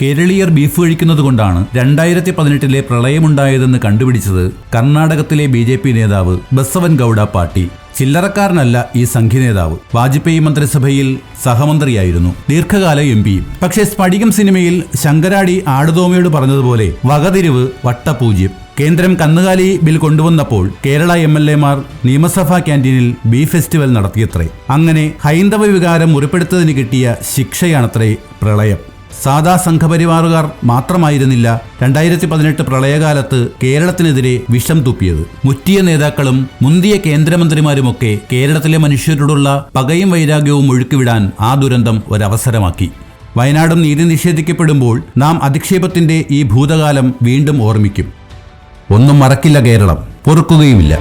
കേരളീയർ ബീഫ് കഴിക്കുന്നത് കൊണ്ടാണ് രണ്ടായിരത്തി പതിനെട്ടിലെ പ്രളയമുണ്ടായതെന്ന് കണ്ടുപിടിച്ചത് കർണാടകത്തിലെ ബി ജെ പി നേതാവ് ബസവൻ ഗൌഡ പാട്ടി. ചില്ലറക്കാരനല്ല ഈ സംഘി നേതാവ്. വാജ്പേയി മന്ത്രിസഭയിൽ സഹമന്ത്രിയായിരുന്നു. ദീർഘകാല എം പിയും. പക്ഷേ സ്ഫടികം സിനിമയിൽ ശങ്കരാടി ആടുതോമയോട് പറഞ്ഞതുപോലെ വകതിരിവ് വട്ടപൂജ്യം. കേന്ദ്രം കന്നുകാലി ബിൽ കൊണ്ടുവന്നപ്പോൾ കേരള എം എൽ എമാർ നിയമസഭാ ക്യാന്റീനിൽ ബീഫ് ഫെസ്റ്റിവൽ നടത്തിയത്രേ. അങ്ങനെ ഹൈന്ദവ വികാരം മുറിപ്പെടുത്തതിന് കിട്ടിയ ശിക്ഷയാണത്രേ പ്രളയം. സാദാ സംഘപരിവാറുകാർ മാത്രമായിരുന്നില്ല രണ്ടായിരത്തി പതിനെട്ട് പ്രളയകാലത്ത് കേരളത്തിനെതിരെ വിഷം തുപ്പിയത്. മുറ്റിയ നേതാക്കളും മുന്തിയ കേന്ദ്രമന്ത്രിമാരുമൊക്കെ കേരളത്തിലെ മനുഷ്യരോടുള്ള പകയും വൈരാഗ്യവും ഒഴുക്കിവിടാൻ ആ ദുരന്തം ഒരവസരമാക്കി. വയനാടും നീതി നിഷേധിക്കപ്പെടുമ്പോൾ നാം അധിക്ഷേപത്തിന്റെ ഈ ഭൂതകാലം വീണ്ടും ഓർമ്മിക്കും. ഒന്നും മറക്കില്ല കേരളം. പൊറുക്കുകയുമില്ല.